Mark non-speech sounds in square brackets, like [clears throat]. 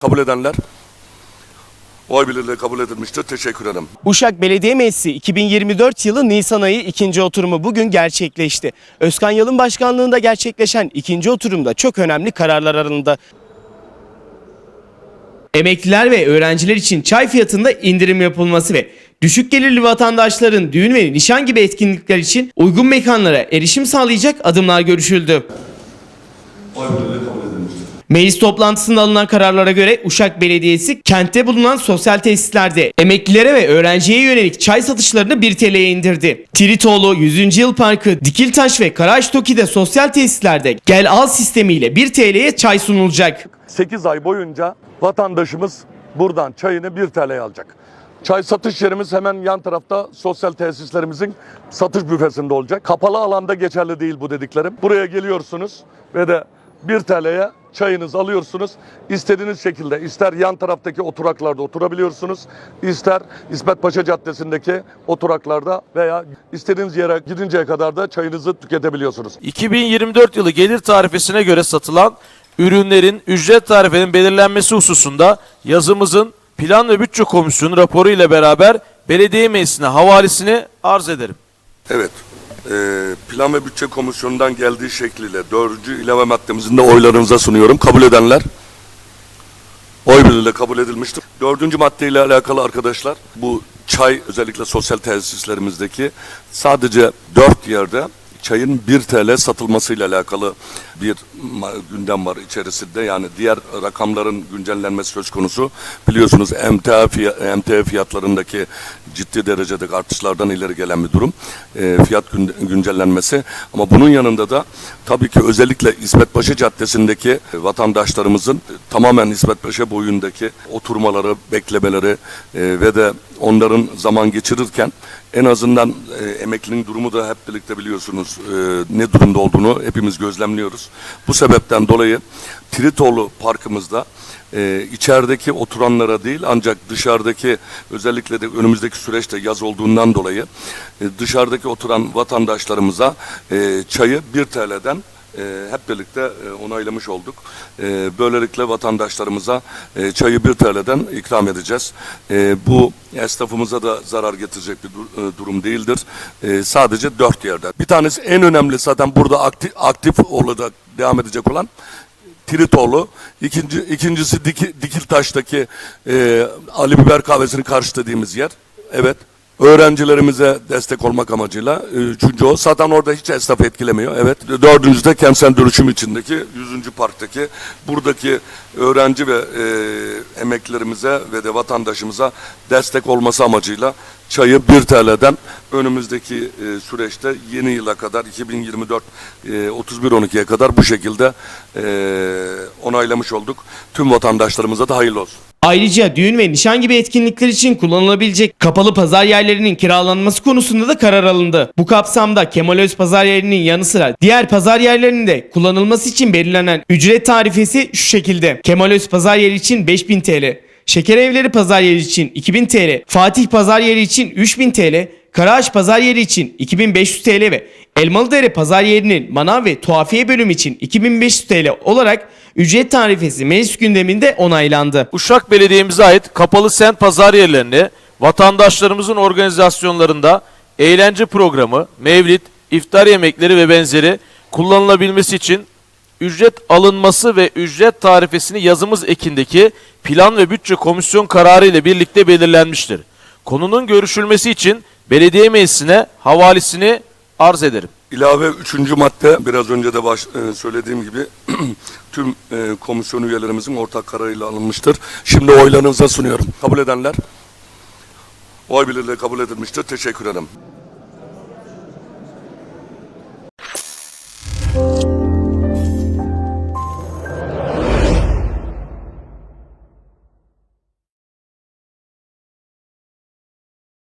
Kabul edenler oy birliğiyle kabul edilmiştir. Teşekkür ederim. Uşak Belediye Meclisi 2024 yılı Nisan ayı ikinci oturumu bugün gerçekleşti. Özkan Yalın başkanlığında gerçekleşen ikinci oturumda çok önemli kararlar alındı. Emekliler ve öğrenciler için çay fiyatında indirim yapılması ve düşük gelirli vatandaşların düğün ve nişan gibi etkinlikler için uygun mekanlara erişim sağlayacak adımlar görüşüldü. Oy birliğiyle kabul. Meclis toplantısında alınan kararlara göre Uşak Belediyesi kentte bulunan sosyal tesislerde emeklilere ve öğrenciye yönelik çay satışlarını 1 TL'ye indirdi. Tiritoğlu, 100. Yıl Parkı, Dikiltaş ve Karaağaç Toki'de sosyal tesislerde gel al sistemiyle 1 TL'ye çay sunulacak. 8 ay boyunca vatandaşımız buradan çayını 1 TL'ye alacak. Çay satış yerimiz hemen yan tarafta sosyal tesislerimizin satış büfesinde olacak. Kapalı alanda geçerli değil bu dediklerim. Buraya geliyorsunuz ve de 1 TL'ye çayınızı alıyorsunuz. İstediğiniz şekilde ister yan taraftaki oturaklarda oturabiliyorsunuz, ister İsmet Paşa Caddesi'ndeki oturaklarda veya istediğiniz yere gidinceye kadar da çayınızı tüketebiliyorsunuz. 2024 yılı gelir tarifesine göre satılan ürünlerin ücret tarifinin belirlenmesi hususunda yazımızın Plan ve Bütçe Komisyonu raporu ile beraber belediye meclisine havalesini arz ederim. Evet. Ee, Plan ve Bütçe Komisyonu'ndan geldiği şekliyle dördüncü ilave maddemizin de oylarınıza sunuyorum. Kabul edenler oy birliğiyle kabul edilmiştir. Dördüncü maddeyle alakalı arkadaşlar bu çay özellikle sosyal tesislerimizdeki sadece dört yerde çayın 1 TL satılmasıyla alakalı bir gündem var içerisinde. Yani diğer rakamların güncellenmesi söz konusu. Biliyorsunuz emtia, fiya- emtia fiyatlarındaki ciddi derecede artışlardan ileri gelen bir durum. E, fiyat gün- güncellenmesi. Ama bunun yanında da tabii ki özellikle İsmet Paşa Caddesi'ndeki vatandaşlarımızın tamamen İsmet Paşa boyundaki oturmaları, beklemeleri e, ve de onların zaman geçirirken en azından e, emeklinin durumu da hep birlikte biliyorsunuz e, ne durumda olduğunu hepimiz gözlemliyoruz. Bu sebepten dolayı Tritoğlu Parkımızda e, içerideki oturanlara değil ancak dışarıdaki özellikle de önümüzdeki süreçte yaz olduğundan dolayı e, dışarıdaki oturan vatandaşlarımıza e, çayı 1 TL'den e, hep birlikte onaylamış olduk. Böylelikle vatandaşlarımıza çayı 1 TL'den ikram edeceğiz. Bu esnafımıza da zarar getirecek bir dur- durum değildir. Sadece dört yerde. Bir tanesi en önemli zaten burada aktif, aktif olarak devam edecek olan Tiritoğlu. İkinci, ikincisi Diki, Dikiltaş'taki Ali Biber kahvesini karşı dediğimiz yer. Evet. Öğrencilerimize destek olmak amacıyla. e, Üçüncü o. Zaten orada hiç esnaf etkilemiyor. Evet. Dördüncüsü de kentsel dönüşüm içindeki 100. Park'taki buradaki öğrenci ve e, emeklilerimize ve de vatandaşımıza destek olması amacıyla çayı 1 TL'den önümüzdeki e, süreçte yeni yıla kadar 2024 e, 31-12'ye kadar bu şekilde e, onaylamış olduk. Tüm vatandaşlarımıza da hayırlı olsun. Ayrıca düğün ve nişan gibi etkinlikler için kullanılabilecek kapalı pazar yerlerinin kiralanması konusunda da karar alındı. Bu kapsamda Kemal Öz pazar yerinin yanı sıra diğer pazar yerlerinde kullanılması için belirlenen ücret tarifesi şu şekilde. Kemal Öz pazar yeri için 5000 TL, Şeker Evleri pazar yeri için 2000 TL, Fatih pazar yeri için 3000 TL, Karaağaç pazar yeri için 2500 TL ve Elmalıdere pazar yerinin manav ve tuhafiye bölümü için 2500 TL olarak ücret tarifesi meclis gündeminde onaylandı. Uşak Belediye'mize ait kapalı sent pazar yerlerini vatandaşlarımızın organizasyonlarında eğlence programı, mevlid, iftar yemekleri ve benzeri kullanılabilmesi için ücret alınması ve ücret tarifesini yazımız ekindeki Plan ve Bütçe Komisyon kararı ile birlikte belirlenmiştir. Konunun görüşülmesi için belediye meclisine havalesini arz ederim. İlave üçüncü madde biraz önce de baş, e, söylediğim gibi [clears throat] tüm e, komisyon üyelerimizin ortak kararıyla alınmıştır. Şimdi oylarınıza sunuyorum. Kabul edenler oy birliğiyle kabul edilmiştir. Teşekkür ederim.